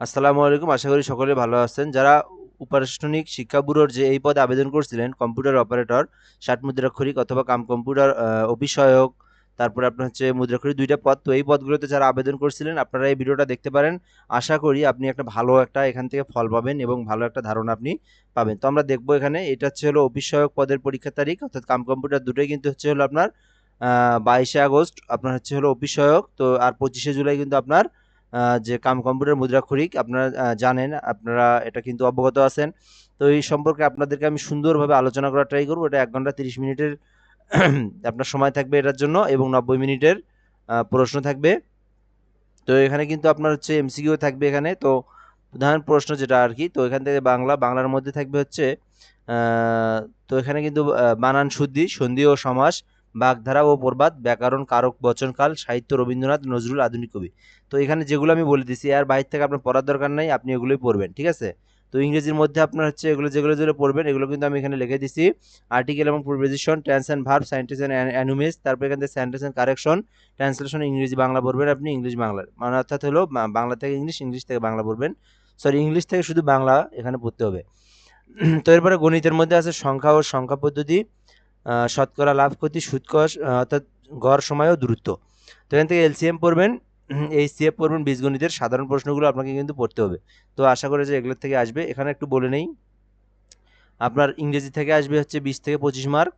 আসসালামু আলাইকুম। আশা করি সকলে ভালো আছেন। যারা উপাসনিক শিক্ষা ব্যুরোর যে এই পদে আবেদন করছিলেন, কম্পিউটার অপারেটর, ষাট মুদ্রাক্ষরিক অথবা কাম কম্পিউটার সহায়ক তারপরে আপনার হচ্ছে মুদ্রাক্ষরিক দুইটা পদ, তো এই পদগুলোতে যারা আবেদন করছিলেন, আপনারা এই ভিডিওটা দেখতে পারেন। আশা করি আপনি একটা ভালো একটা এখান থেকে ফল পাবেন এবং ভালো একটা ধারণা আপনি পাবেন। তো আমরা দেখব এখানে, এটা হচ্ছে হলো সহায়ক পদের পরীক্ষার তারিখ, অর্থাৎ কাম কম্পিউটার দুটোই কিন্তু হচ্ছে হলো আপনার বাইশে আগস্ট, আপনার হচ্ছে হলো সহায়ক তো আর পঁচিশে জুলাই কিন্তু আপনার যে কাম কম্পিউটার মুদ্রা খরিক আপনারা জানেন, আপনারা এটা কিন্তু অবগত আছেন। তো এই সম্পর্কে আপনাদেরকে আমি সুন্দরভাবে আলোচনা করার ট্রাই করব। এটা এক ঘণ্টা তিরিশ মিনিটের, আপনার সময় থাকবে এটার জন্য এবং নব্বই মিনিটের প্রশ্ন থাকবে। তো এখানে কিন্তু আপনার হচ্ছে এমসিকিউ থাকবে এখানে। তো প্রধান প্রশ্ন যেটা আর কি, তো এখান থেকে বাংলা, বাংলার মধ্যে থাকবে হচ্ছে তো এখানে কিন্তু বানান শুদ্ধি সন্ধি ও সমাস বাগধারা ও প্রবাদ, ব্যাকরণ, কারক, বচনকাল, সাহিত্য, রবীন্দ্রনাথ, নজরুল আধুনিক কবি। তো এখানে যেগুলো আমি বলে দিছি আর বাইরে থেকে আপনার পড়ার দরকার নাই, আপনি এগুলোই পড়বেন, ঠিক আছে? তো ইংরেজির মধ্যে আপনার হচ্ছে এগুলো যেগুলো যেগুলো পড়বেন, এগুলো কিন্তু আমি এখানে লিখে দিচ্ছি আর্টিকেল এবং preposition tense and verb synonyms and antonyms তারপর এখান থেকে সেন্টেন্স কারেকশন ট্রান্সলেশন ইংরেজি বাংলা পড়বেন আপনি, ইংলিশ বাংলা মানে অর্থাৎ হলো বাংলা থেকে ইংলিশ ইংলিশ থেকে বাংলা পড়বেন। সরি, ইংলিশ থেকে শুধু বাংলা এখানে পড়তে হবে। তো এরপরে গণিতের মধ্যে আছে সংখ্যা ও সংখ্যা পদ্ধতি। শতকরা লাভ ক্ষতি আহ, অর্থাৎ গড় সময় ও দূরত্ব তো এখান থেকে এলসিএম পড়বেন এই এইচসিএফ পড়বেন বীজগণিতের। সাধারণ প্রশ্নগুলো আপনাকে কিন্তু পড়তে হবে। তো আশা করি যে এগুলোর থেকে আসবে। এখানে একটু বলে নেই। আপনার ইংরেজি থেকে আসবে হচ্ছে বিশ থেকে পঁচিশ মার্ক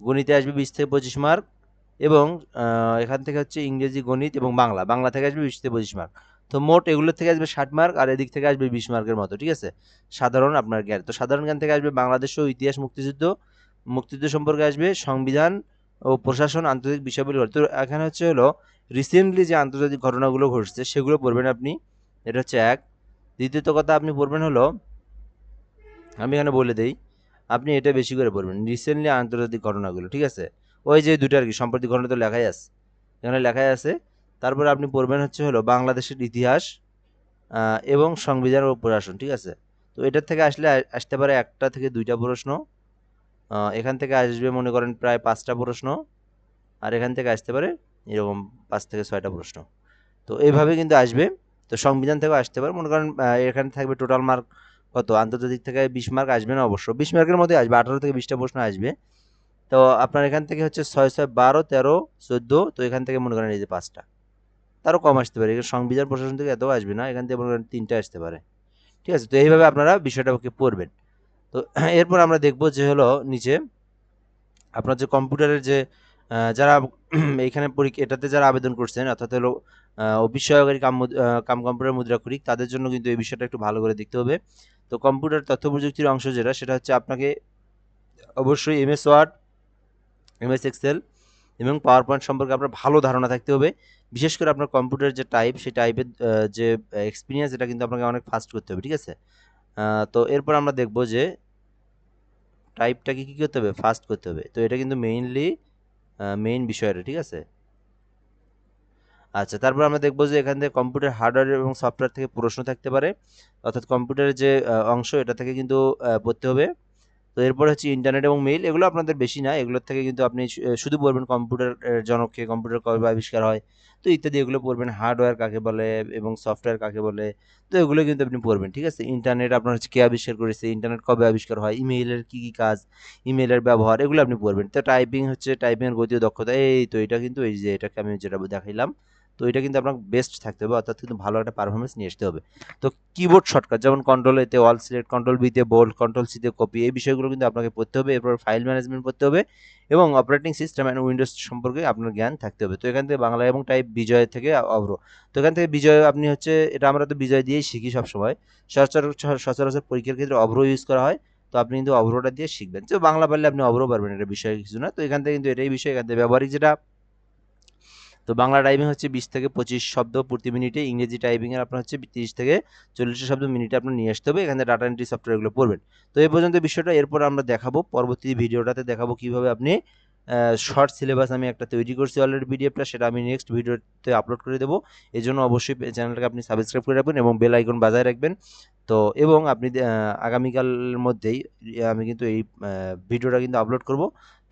গণিতে আসবে বিশ থেকে পঁচিশ মার্ক এবং এখান থেকে হচ্ছে ইংরেজি গণিত এবং বাংলা। বাংলা থেকে আসবে বিশ থেকে পঁচিশ মার্ক। তো মোট এগুলোর থেকে আসবে ষাট মার্ক আর এদিক থেকে আসবে বিশ মার্কের মতো ঠিক আছে? সাধারণ আপনার জ্ঞান। তো সাধারণ জ্ঞান থেকে আসবে বাংলাদেশ ও ইতিহাস মুক্তিযুদ্ধ। মুক্তিযুদ্ধ সম্পর্কে আসবে, সংবিধান ও প্রশাসন আন্তর্জাতিক বিষয়গুলি। তো এখানে হচ্ছে হলো রিসেন্টলি যে আন্তর্জাতিক ঘটনাগুলো ঘটছে, সেগুলো পড়বেন আপনি। এটা হচ্ছে এক। দ্বিতীয়ত কথা আপনি পড়বেন হলো, আমি এখানে বলে দেই, আপনি এটা বেশি করে পড়বেন রিসেন্টলি আন্তর্জাতিক ঘটনাগুলো, ঠিক আছে? ওই যে দুটো আর কি সাম্প্রতিক ঘটনা তো লেখাই আছে। এখানে লেখাই আছে, তারপরে আপনি পড়বেন হচ্ছে হলো, বাংলাদেশের ইতিহাস এবং সংবিধান ও প্রশাসন, ঠিক আছে? তো এটার থেকে আসলে আসতে পারে একটা থেকে দুইটা প্রশ্ন। এখান থেকে আসবে মনে করেন প্রায় পাঁচটা প্রশ্ন আর এখান থেকে আসতে পারে এরকম পাঁচ থেকে ছয়টা প্রশ্ন। তো এইভাবে কিন্তু আসবে। তো সংবিধান থেকেও আসতে পারে। মনে করেন এখানে থাকবে টোটাল মার্ক কত? আন্তর্জাতিক থেকে বিশ মার্ক আসবে না অবশ্য। বিশ মার্কের মধ্যে আসবে আঠারো থেকে বিশটা প্রশ্ন আসবে। তো আপনার এখান থেকে হচ্ছে ছয় ছয় বারো তেরো চোদ্দ তো এখান থেকে মনে করেন এই যে পাঁচটা। তারও কম আসতে পারে। এখানে সংবিধান প্রশাসন থেকে এতও আসবে না। এখান থেকে মনে করেন তিনটা আসতে পারে। ঠিক আছে? তো এইভাবে আপনারা বিষয়টাকে পড়বেন। তো এরপর আমরা দেখব যে হলো নিচে, আপনার যে কম্পিউটারের যে যারা এইখানে পরীক্ষা এটাতে যারা আবেদন করছেন, অর্থাৎ হলো অফিস সহকারী কাম কাম কম্পিউটার মুদ্রাক্ষরিক তাদের জন্য কিন্তু এই বিষয়টা একটু ভালো করে দেখতে হবে। তো কম্পিউটার তথ্য প্রযুক্তির অংশ যেটা, সেটা হচ্ছে আপনাকে অবশ্যই এমএস ওয়ার্ড, এমএস এক্সেল এবং পাওয়ার পয়েন্ট সম্পর্কে আপনার ভালো ধারণা থাকতে হবে। বিশেষ করে আপনার কম্পিউটার যে টাইপ, সেই টাইপের যে, এক্সপিরিয়েন্স, এটা কিন্তু আপনাকে অনেক ফাস্ট করতে হবে, ঠিক আছে? তো এরপর আমরা দেখব যে টাইপটাকে কী করতে হবে? ফাস্ট করতে হবে। তো এটা কিন্তু মেইনলি মেইন বিষয়টা ঠিক আছে? আচ্ছা তারপর আমরা দেখব যে এখান থেকে কম্পিউটার হার্ডওয়্যার এবং সফটওয়্যার থেকে প্রশ্ন থাকতে পারে। অর্থাৎ কম্পিউটারের যে অংশ, এটা থেকে কিন্তু পড়তে হবে। তো এরপর হচ্ছে ইন্টারনেট এবং মেইল এগুলো আপনাদের বেশি না। এগুলোর থেকে কিন্তু আপনি শুধু পড়বেন কম্পিউটার জনককে কম্পিউটার কবে আবিষ্কার হয়। তো ইত্যাদি এগুলো পড়বেন। হার্ডওয়্যার কাকে বলে এবং সফটওয়্যার কাকে বলে, তো এগুলো কিন্তু আপনি পড়বেন, ঠিক আছে? ইন্টারনেট আপনার হচ্ছে কে আবিষ্কার করেছে ইন্টারনেট কবে আবিষ্কার হয় ইমেইলের কী কী কাজ ইমেইলের ব্যবহার, এগুলো আপনি পড়বেন। তো টাইপিং হচ্ছে টাইপিংয়ের গতি দক্ষতা, এই তো, এটা কিন্তু এই যে, এটাকে আমি যেটা দেখাইলাম। তো এটা কিন্তু আপনার বেস্ট থাকতে হবে, অর্থাৎ কিন্তু ভালো একটা পারফরমেন্স নিয়ে আসতে হবে। তো কিবোর্ড শর্টকাট যেমন কন্ট্রোল এতে অল সিলেক্ট কন্ট্রোল বিতে বোল্ড কন্ট্রোল সিতে কপি এই বিষয়গুলো কিন্তু আপনাকে পড়তে হবে, এরপর ফাইল ম্যানেজমেন্ট করতে হবে এবং অপারেটিং সিস্টেম অ্যান্ড উইন্ডোজ সম্পর্কে আপনার জ্ঞান থাকতে হবে। তো এখান থেকে বাংলা এবং টাইপ বিজয় থেকে অভ্র তো এখান থেকে বিজয় আপনি হচ্ছে, এটা আমরা তো বিজয় দিয়েই শিখি সবসময়। সচরাচর সচরাচর পরীক্ষার ক্ষেত্রে অভ্র ইউজ করা হয়, তো আপনি কিন্তু অভ্রটা দিয়ে শিখবেন। যে বাংলা পারলে আপনি অভ্র পারবেন, এটা বিষয় কিছু না। তো এখান থেকে কিন্তু এটাই বিষয়, এখান থেকে ব্যবহারিক যেটা তো বাংলা টাইপিং হচ্ছে বিশ থেকে পঁচিশ শব্দ প্রতি মিনিটে, ইংরেজি টাইপিংয়ের আপনার হচ্ছে তিরিশ থেকে চল্লিশ শব্দ মিনিটে আপনার নিয়ে আসতে হবে, এখানে ডাটা এন্ট্রি সফটওয়্যারগুলো পড়বেন। তো এই পর্যন্ত বিষয়টা, এরপর আমরা দেখাবো পরবর্তী ভিডিওটাতে দেখাবো কীভাবে আপনি শর্ট সিলেবাস আমি একটা তৈরি করছি অলরেডি পিডিএফটা সেটা আমি নেক্সট ভিডিওতে আপলোড করে দেবো। এই জন্য অবশ্যই চ্যানেলটাকে আপনি সাবস্ক্রাইব করে রাখবেন এবং বেল আইকন বাজায় রাখবেন। তো এবং আপনি আগামীকালের মধ্যেই আমি কিন্তু এই ভিডিওটা কিন্তু আপলোড করব।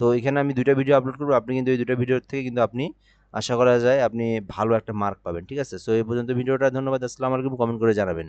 তো এখানে আমি দুইটা ভিডিও আপলোড করব, আপনি কিন্তু এই দুটো ভিডিও থেকে কিন্তু আপনি আশা করা যায় আপনি ভালো একটা মার্ক পাবেন, ঠিক আছে? সো এই পর্যন্ত ভিডিওটা, ধন্যবাদ, আসসালামু আলাইকুম কমেন্ট করে জানাবেন।